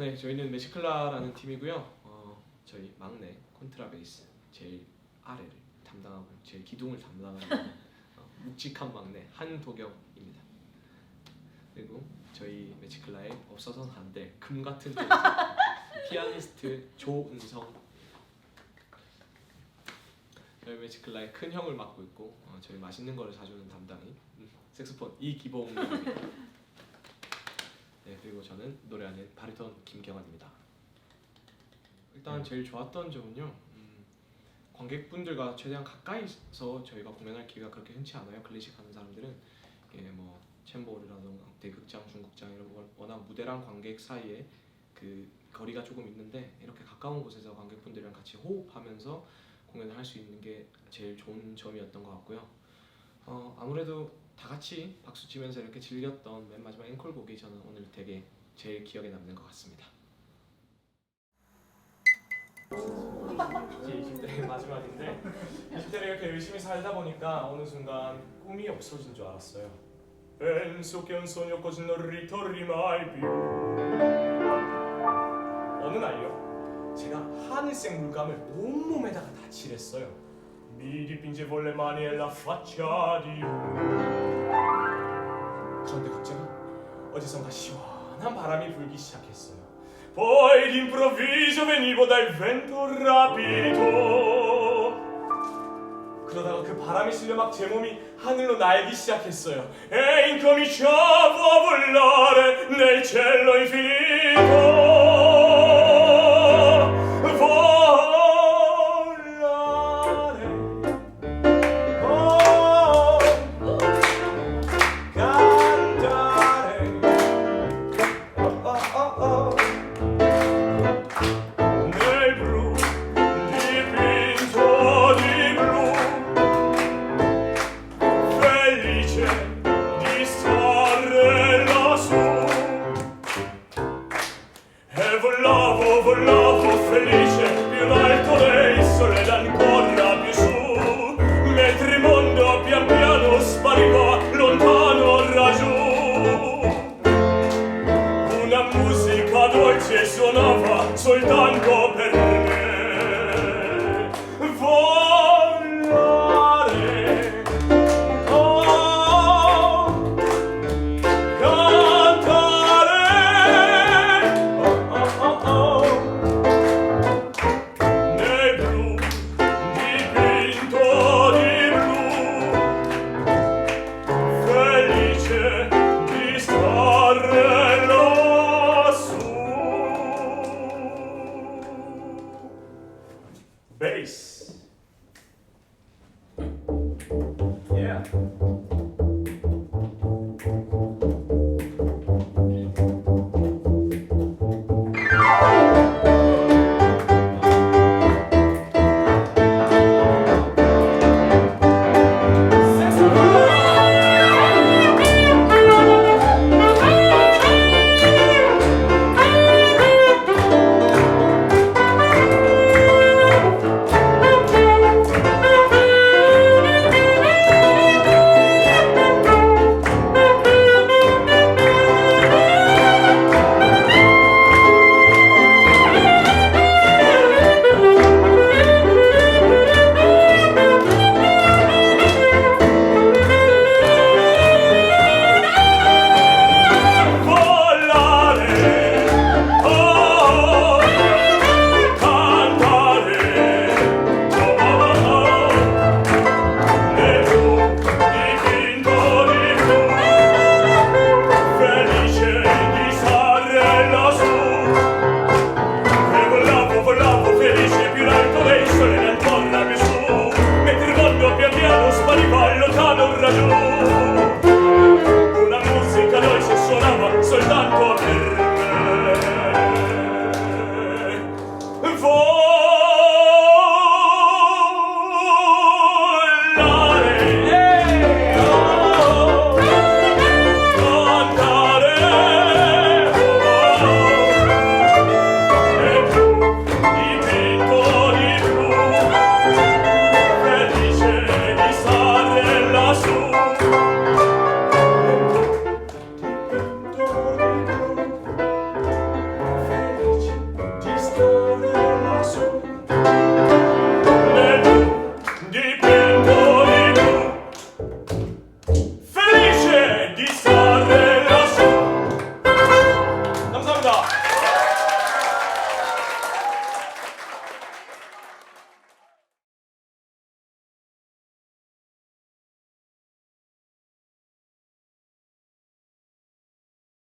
네, 저희는 메시클라라는 팀이고요. 어, 저희 막내 콘트라베이스 제일 아래를 담당하고 제일 기둥을 담당하는 어, 묵직한 막내 한도경입니다. 그리고 저희 메시클라에 없어서는 안될 금 같은 존재, 피아니스트 조은성. 저희 메시클라의 큰 형을 맡고 있고 어, 저희 맛있는 거를 사주는 담당인 음, 색소폰 이기봉입니다. 네 그리고 저는 노래하는 바리톤 김경환입니다. 일단 제일 좋았던 점은요. 음, 관객분들과 최대한 가까이서 저희가 공연할 기회가 그렇게 흔치 않아요. 클래식 하는 사람들은 이게 뭐 챔버리라던가 대극장, 중극장 이런 거 워낙 무대랑 관객 사이에 그 거리가 조금 있는데 이렇게 가까운 곳에서 관객분들이랑 같이 호흡하면서 공연을 할 수 있는 게 제일 좋은 점이었던 것 같고요. 어, 아무래도 다 같이 박수 치면서 이렇게 즐겼던 맨 마지막 앵콜곡이 저는 오늘 되게 제일 기억에 남는 것 같습니다. 이제 20대 마지막인데 20대를 이렇게 열심히 살다 보니까 어느 순간 꿈이 없어진 줄 알았어요. Penso che un sogno. 어느 날요, 제가 하늘색 물감을 온몸에다가 다 칠했어요. Mi dipingevo le mani e la faccia di 그런데 갑자기 어디선가 시원한 바람이 불기 시작했어요. Poi d'improvviso venivo dal vento rapido. 그러다가 그 바람이 실려 막 제 몸이 하늘로 날기 시작했어요. E incominciavo a volare nel cielo infinito. grace.